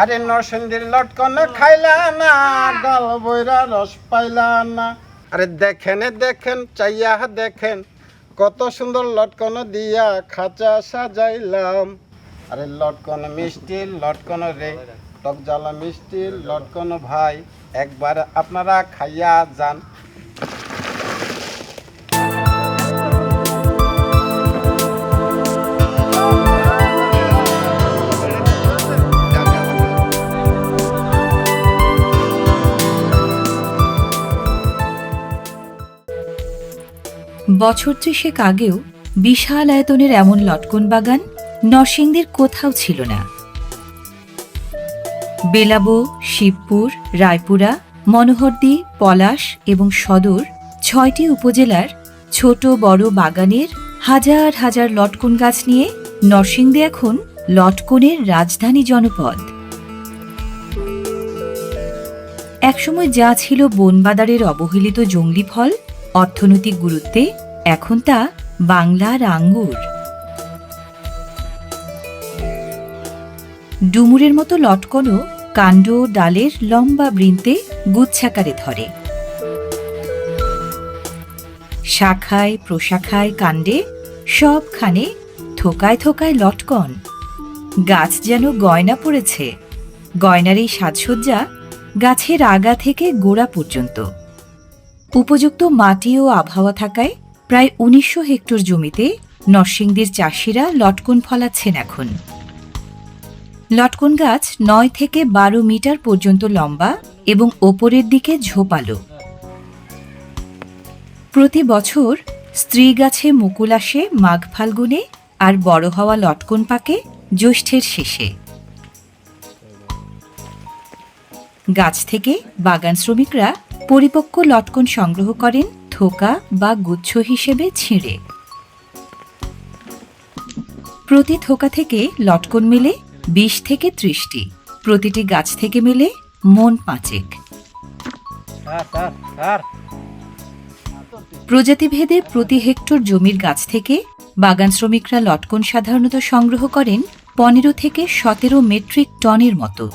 আরে নরসিংদীর লটকন খাইলা না, গল বইরা রস পাইলা না। আরে দেখেন দেখেন, চাইয়া দেখেন, কত সুন্দর লটকন দিয়া খাঁচা সাজাইলাম। আরে লটকন মিষ্টি, লটকন রে, টক জ্বালা মিষ্টি, লটকন ভাই, একবার আপনারা খাইয়া যান। বছর ত্রিশেক আগেও বিশাল আয়তনের এমন লটকন বাগান নরসিংদীর কোথাও ছিল না। বেলাবো, শিবপুর, রায়পুরা, মনোহরদী, পলাশ এবং সদর ছয়টি উপজেলার ছোট বড় বাগানের হাজার হাজার লটকন গাছ নিয়ে নরসিংদী এখন লটকনের রাজধানী জনপদ। একসময় যা ছিল বনবাদারের অবহেলিত জঙ্গলি ফল অর্থনৈতিক গুরুত্বে এখন তা বাংলার আঙ্গুর। ডুমুরের মতো লটকনও কাণ্ড ডালের লম্বা বৃন্তে গুচ্ছাকারে ধরে। শাখায় প্রশাখায় কাণ্ডে সবখানে থোকায় থোকায় লটকন। গাছ যেন গয়না পড়েছে। গয়নার এই সাজসজ্জা গাছের আগা থেকে গোড়া পর্যন্ত। উপযুক্ত মাটি ও আবহাওয়া থাকায় প্রায় উনিশশো হেক্টর জমিতে নরসিংদীর চাষিরা লটকন ফলাচ্ছেন এখন। লটকন গাছ নয় থেকে বারো মিটার পর্যন্ত লম্বা এবং ওপরের দিকে ঝোপালো। প্রতি বছর স্ত্রী গাছে মুকুল আসে মাঘ ফাল্গুনে আর বড় হওয়া লটকন পাকে জ্যৈষ্ঠের শেষে। গাছ থেকে বাগান শ্রমিকরা পরিপক্ক লটকন সংগ্রহ করেন থোকা বা গুচ্ছ হিসেবে ছিঁড়ে। প্রতি থোকা থেকে লটকন মেলে বিশ থেকে ত্রিশটি। প্রতিটি গাছ থেকে মেলে মন পাঁচেক। প্রজাতিভেদে প্রতি হেক্টর জমির গাছ থেকে বাগান শ্রমিকরা লটকন সাধারণত সংগ্রহ করেন পনেরো থেকে সতেরো মেট্রিক টনের মতো।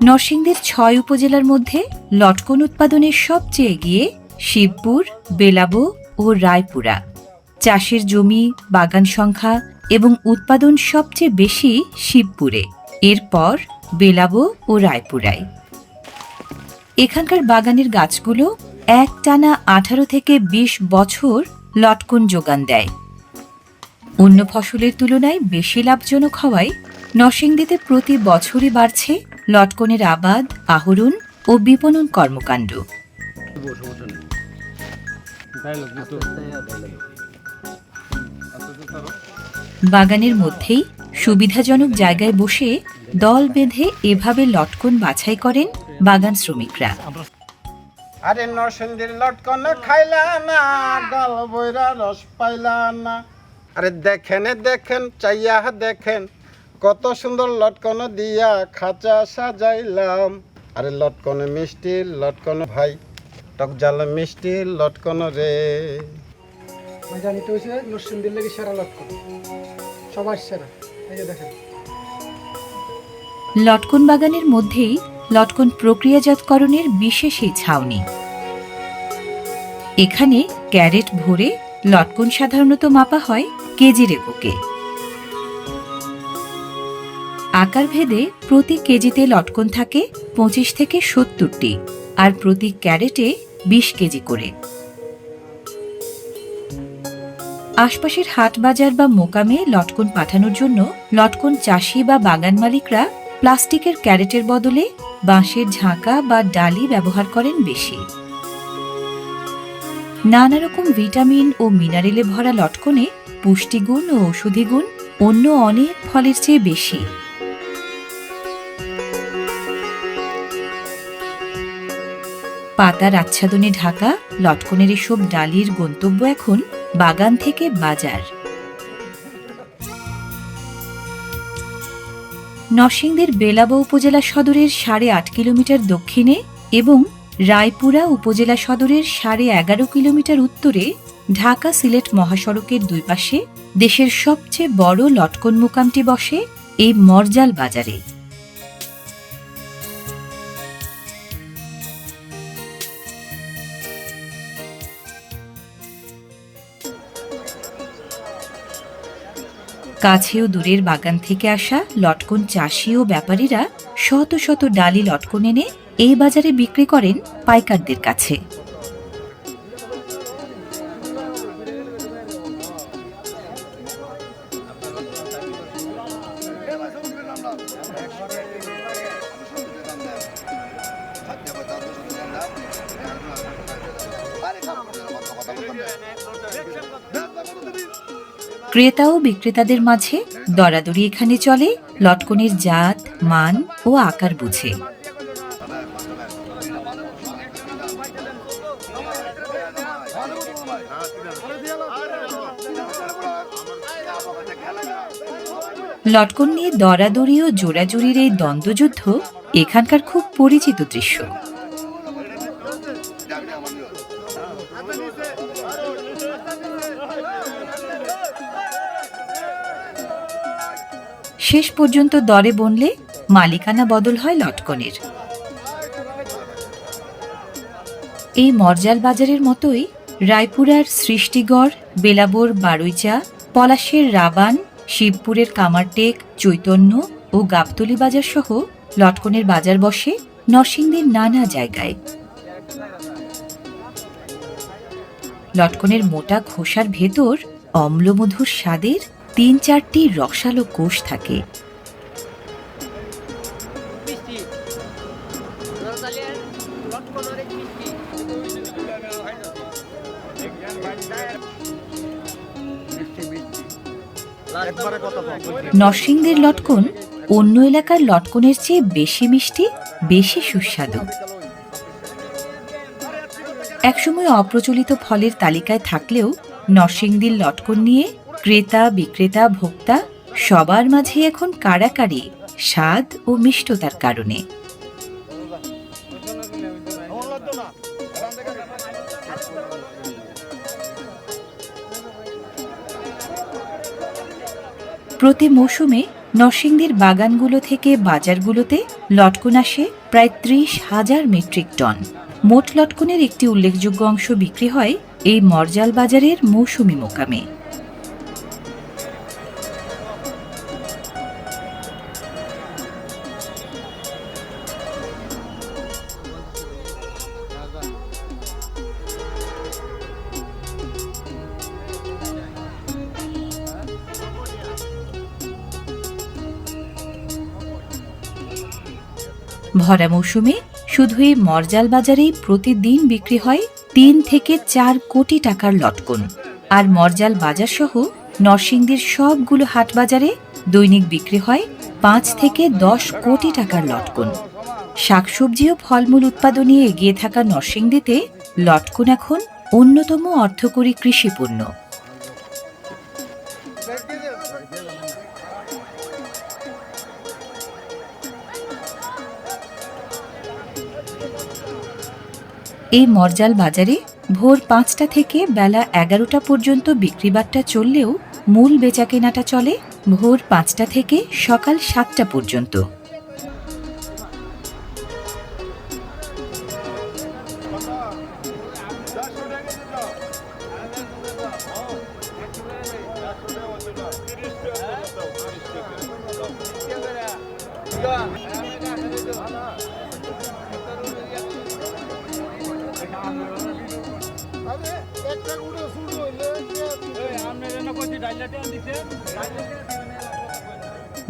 নরসিংদীর ছয় উপজেলার মধ্যে লটকন উৎপাদনের সবচেয়ে এগিয়ে শিবপুর, বেলাবো ও রায়পুরা। চাষের জমি, বাগান সংখ্যা এবং উৎপাদন সবচেয়ে বেশি শিবপুরে। এরপর বেলাবো ও রায়পুরায়। এখানকার বাগানের গাছগুলো এক টানা আঠারো থেকে ২০ বছর লটকন যোগান দেয়। অন্য ফসলের তুলনায় বেশি লাভজনক হওয়ায় নরসিংদীতে প্রতি বছরই বাড়ছে লটকনের আবাদ, আহরণ ও বিপণন কর্মকাণ্ড। বাগানের মধ্যেই সুবিধাজনক জায়গায় বসে দল বেঁধে এভাবে লটকন বাছাই করেন বাগান শ্রমিকরা। আরে নরসিংদীর লটকন খাইলা না গল বইরা রস পাইলা না। আরে দেখেন দেখেন, চাইয়া দেখেন কত সুন্দর লটকন দিয়া খাঁচা সাজাইলাম। আরে লটকন মিষ্টি লটকন ভাই টক জ্বালা মিষ্টি লটকন রে। জানি তো নরসিংদীর লেগে সেরা লটকন। সবার সেরা। এই যে দেখেন। লটকন বাগানের মধ্যেই লটকন প্রক্রিয়াজাতকরণের বিশেষ এই ছাউনি। এখানে ক্যারেট ভরে লটকন সাধারণত মাপা হয় কেজির এককে। আকার ভেদে প্রতি কেজিতে লটকন থাকে পঁচিশ থেকে সত্তরটি আর প্রতি ক্যারেটে বিশ কেজি করে। আশপাশের হাট বাজার বা মোকামে লটকন পাঠানোর জন্য লটকন চাষি বা বাগান মালিকরা প্লাস্টিকের ক্যারেটের বদলে বাঁশের ঝাঁকা বা ডালি ব্যবহার করেন বেশি। নানা রকম ভিটামিন ও মিনারেলে ভরা লটকনে পুষ্টিগুণ ও ঔষধি গুণ অন্য অনেক ফলের চেয়ে বেশি। পাতার আচ্ছাদনে ঢাকা, লটকনের এসব ডালির গন্তব্য এখন বাগান থেকে বাজার। নরসিংদীর বেলাবা উপজেলা সদরের সাড়ে আট কিলোমিটার দক্ষিণে এবং রায়পুরা উপজেলা সদরের সাড়ে এগারো কিলোমিটার উত্তরে ঢাকা সিলেট মহাসড়কের দুই পাশে দেশের সবচেয়ে বড় লটকন মোকামটি বসে এই মরজাল বাজারে। কাছে ও দূরের বাগান থেকে আসা লটকন চাষি ও ব্যাপারীরা শত শত ডালি লটকন এনে এই বাজারে বিক্রি করেন পাইকারদের কাছে। ক্রেতা ও বিক্রেতাদের মাঝে দরাদরি এখানে চলে লটকনের জাত মান ও আকার বুঝে লটকন নিয়ে দরাদরি ও জোড়াজুড়ির এই দ্বন্দ্বযুদ্ধ এখানকার খুব পরিচিত দৃশ্য শেষ পর্যন্ত দরে বনলে মালিকানা বদল হয় লটকনের। এই মরজাল বাজারের মতোই রায়পুরার সৃষ্টিগড়, বেলাবোর, বারুইচা, পলাশের রাবান, শিবপুরের কামারটেক, চৈতন্য ও গাবতলি বাজার সহ লটকনের বাজার বসে নরসিংদীর নানা জায়গায়। লটকনের মোটা খোসার ভেতর অম্লমধুর স্বাদের তিন চারটি রসালো কোষ থাকে। নরসিংদীর লটকন অন্য এলাকার লটকনের চেয়ে বেশি মিষ্টি, বেশি সুস্বাদু। একসময় অপ্রচলিত ফলের তালিকায় থাকলেও নরসিংদীর লটকন নিয়ে ক্রেতা, বিক্রেতা, ভোক্তা, সবার মাঝে এখন কাড়াকাড়ি, স্বাদ ও মিষ্টতার কারণে। প্রতি মৌসুমে নরসিংদীর বাগানগুলো থেকে বাজারগুলোতে লটকন আসে প্রায় ত্রিশ হাজার মেট্রিক টন। মোট লটকনের একটি উল্লেখযোগ্য অংশ বিক্রি হয় এই মরজাল বাজারের মৌসুমি মোকামে। ভরা মৌসুমে শুধু এই মরজাল বাজারেই প্রতিদিন বিক্রি হয় তিন থেকে চার কোটি টাকার লটকন। আর মরজাল বাজার সহ নরসিংদীর সবগুলো হাট বাজারে দৈনিক বিক্রি হয় পাঁচ থেকে দশ কোটি টাকার লটকন। শাকসবজি ও ফলমূল উৎপাদনে এগিয়ে থাকা নরসিংদীতে লটকন এখন অন্যতম অর্থকরী কৃষিপণ্য। এই মরজাল বাজারে ভোর পাঁচটা থেকে বেলা এগারোটা পর্যন্ত বিক্রিবাট্টা চললেও মূল বেচাকেনাটা চলে ভোর পাঁচটা থেকে সকাল সাতটা পর্যন্ত।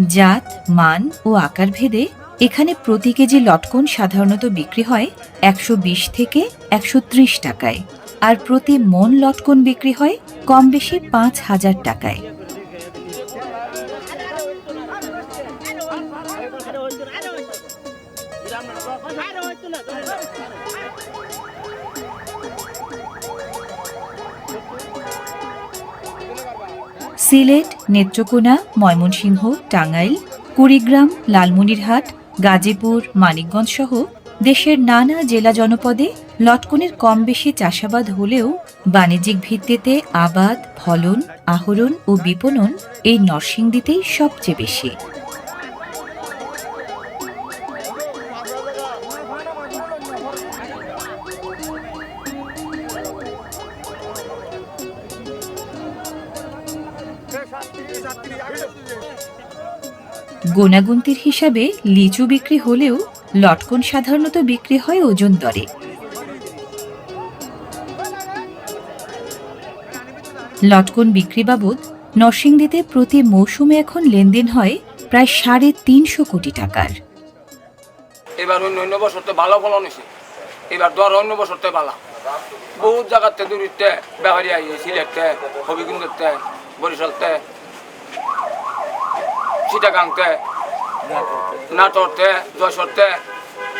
জাত, মান ও আকার ভেদে এখানে প্রতি কেজি লটকন সাধারণত বিক্রি হয় একশো বিশ থেকে একশো ত্রিশ টাকায়। আর প্রতি মন লটকন বিক্রি হয় কম বেশি পাঁচ হাজার টাকায়। সিলেট, নেত্রকোনা, ময়মনসিংহ, টাঙ্গাইল, কুড়িগ্রাম, লালমনিরহাট, গাজীপুর, মানিকগঞ্জ সহ দেশের নানা জেলা জনপদে লটকনের কম বেশি চাষাবাদ হলেও বাণিজ্যিক ভিত্তিতে আবাদ, ফলন, আহরণ ও বিপণন এই নরসিংদীতেই সবচেয়ে বেশি। গোনাগুন্তির হিসাবে লিচু বিক্রি হলেও লটকন সাধারণত বিক্রি হয় ওজন দরে। লটকন বিক্রি বাবদ নরসিংদীতে প্রতি মৌসুমে এখন লেনদেন হয় প্রায় সাড়ে তিনশো কোটি টাকার। এবার অন্য অন্য বছরতে ভালো ফলন হয়েছে। এবার ধর অন্য বছরতে ভালো। বহুত জায়গাতে দূরিতে ব্যাপারী আইয়ে সিলেটতে হবিগুন্ডতে বরিশালতে। চিটাগাংতে, নাটরতে, যশোরতে,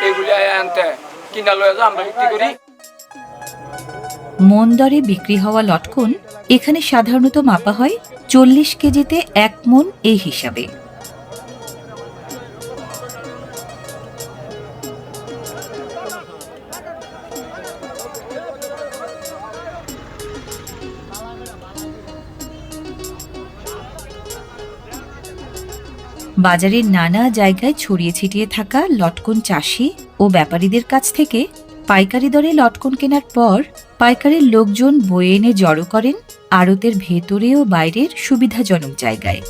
এগুলি আনতে, কিনা লয়ে যা আমরা বিক্রি করি? মন দরে বিক্রি হওয়া লটকন এখানে সাধারণত মাপা হয় চল্লিশ কেজিতে এক মন এই হিসাবে। বাজারের নানা জায়গায় ছড়িয়ে ছিটিয়ে থাকা লটকন চাষি ও ব্যাপারীদের কাছ থেকে পাইকারি দরে লটকন কেনার পর পাইকারের লোকজন বয়ে এনে জড়ো করেন আড়তের ভেতরে ও বাইরের সুবিধাজনক জায়গায়।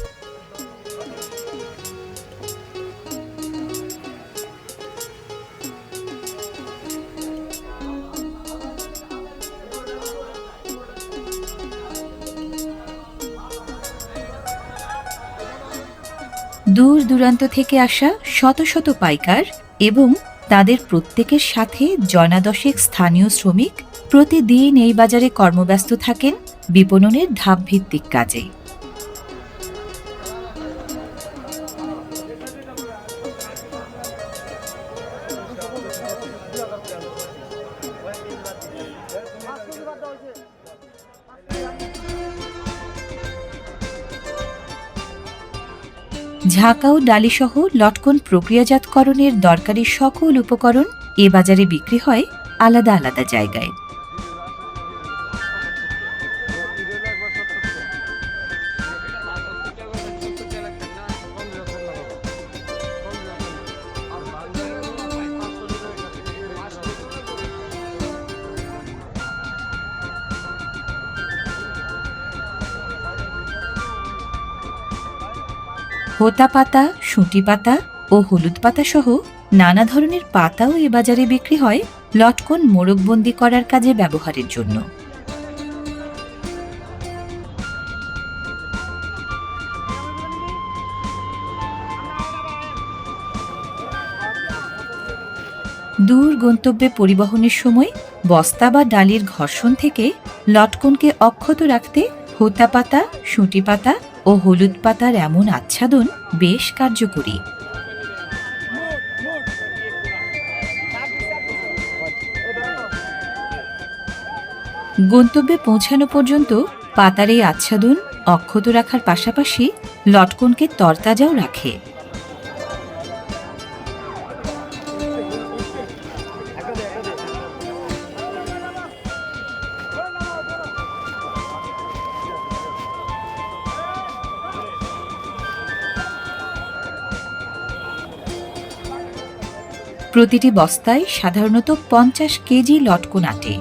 দূর দূরান্ত থেকে আসা শত শত পাইকার এবং তাদের প্রত্যেকের সাথে জনাদশেক স্থানীয় শ্রমিক প্রতিদিন এই বাজারে কর্মব্যস্ত থাকেন, বিপণনের ধাপভিত্তিক কাজে। ঝাঁকা ও ডালিসহ লটকন প্রক্রিয়াজাতকরণের দরকারি সকল উপকরণ এ বাজারে বিক্রি হয় আলাদা আলাদা জায়গায়। হোতা পাতা, সুঁটি পাতা ও হলুদ পাতা সহ নানা ধরনের পাতাও এ বাজারে বিক্রি হয় লটকন মোড়কবন্দি করার কাজে ব্যবহারের জন্য। দূর গন্তব্যে পরিবহনের সময় বস্তা বা ডালির ঘর্ষণ থেকে লটকনকে অক্ষত রাখতে হোতা পাতা, সুঁটি পাতা ও হলুদ পাতার এমন আচ্ছাদন বেশ কার্যকরী। গন্তব্যে পৌঁছানো পর্যন্ত পাতার এই আচ্ছাদন অক্ষত রাখার পাশাপাশি লটকনকে তরতাজাও রাখে। প্রতিটি বস্তায় সাধারণত পঞ্চাশ কেজি লটকন আটে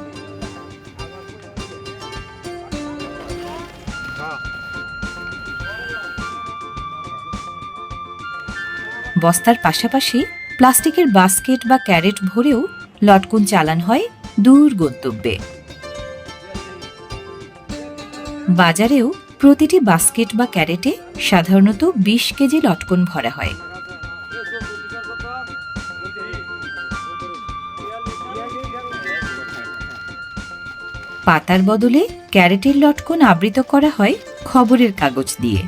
বস্তার পাশাপাশি প্লাস্টিকের বাস্কেট বা ক্যারেট ভরেও লটকন চালান হয় দূর গন্তব্যে। বাজারেও প্রতিটি বাস্কেট বা ক্যারেটে সাধারণত বিশ কেজি লটকন ভরা হয়। পাতার বদলে ক্যারেটের লটকন আবৃত করা হয় খবরের কাগজ দিয়ে।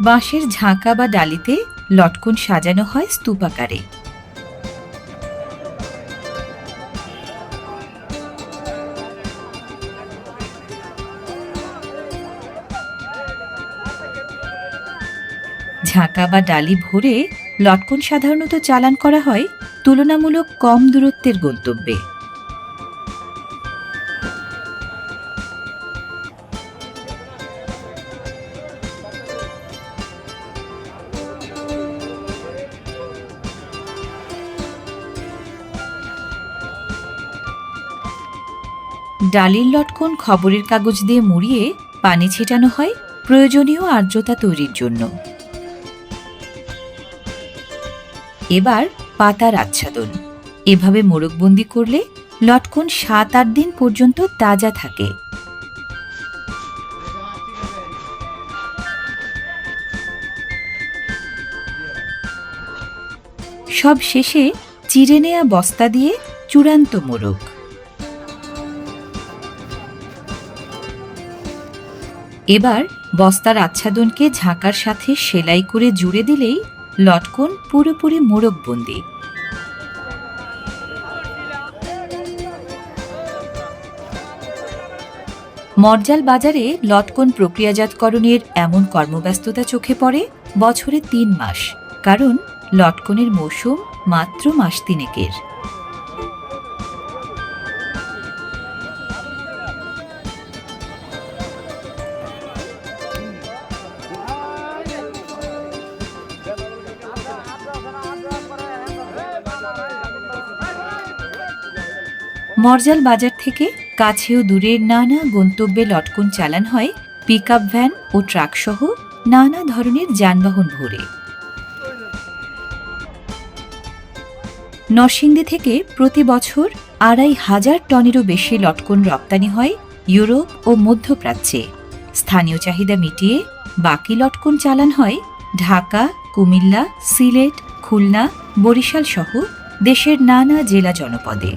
বাঁশের ঝাঁকা বা ডালিতে লটকন সাজানো হয় স্তূপাকারে। ঝাঁকা বা ডালি ভরে লটকন সাধারণত চালান করা হয় তুলনামূলক কম দূরত্বের গন্তব্যে। ডালির লটকন খবরের কাগজ দিয়ে মুড়িয়ে পানি ছিটানো হয় প্রয়োজনীয় আর্দ্রতা তৈরির জন্য। এবার পাতার আচ্ছাদন। এভাবে মোড়কবন্দি করলে লটকন সাত, আট দিন পর্যন্ত তাজা থাকে। সব শেষে চিড়ে নেয়া বস্তা দিয়ে চূড়ান্ত মোরগ। এবার বস্তার আচ্ছাদনকে ঝাঁকার সাথে সেলাই করে জুড়ে দিলেই লটকন পুরোপুরি মোরগবন্দি মরজাল বাজারে লটকন প্রক্রিয়াজাতকরণের এমন কর্মব্যস্ততা চোখে পড়ে বছরে তিন মাস, কারণ লটকনের মৌসুম মাত্র মাস তিনেকের। মরজাল বাজার থেকে কাছে ও দূরের নানা গন্তব্যে লটকন চালান হয় পিক আপ ভ্যান ও ট্রাক সহ নানা ধরনের যানবাহন ভরে। নরসিংদী থেকে প্রতি বছর আড়াই হাজার টনেরও বেশি লটকন রপ্তানি হয় ইউরোপ ও মধ্যপ্রাচ্যে। স্থানীয় চাহিদা মিটিয়ে বাকি লটকন চালান হয় ঢাকা, কুমিল্লা, সিলেট, খুলনা, বরিশাল সহ দেশের নানা জেলা জনপদে।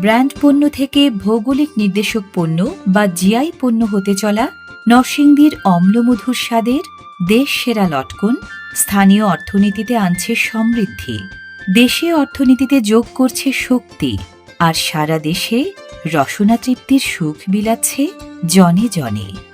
ব্র্যান্ড পণ্য থেকে ভৌগোলিক নির্দেশক পণ্য বা জিআই পণ্য হতে চলা নরসিংদীর অম্লমধুর স্বাদের দেশ সেরা লটকন স্থানীয় অর্থনীতিতে আনছে সমৃদ্ধি। দেশে অর্থনীতিতে যোগ করছে শক্তি আর সারা দেশে রসনা তৃপ্তির সুখ বিলাচ্ছে জনে জনে।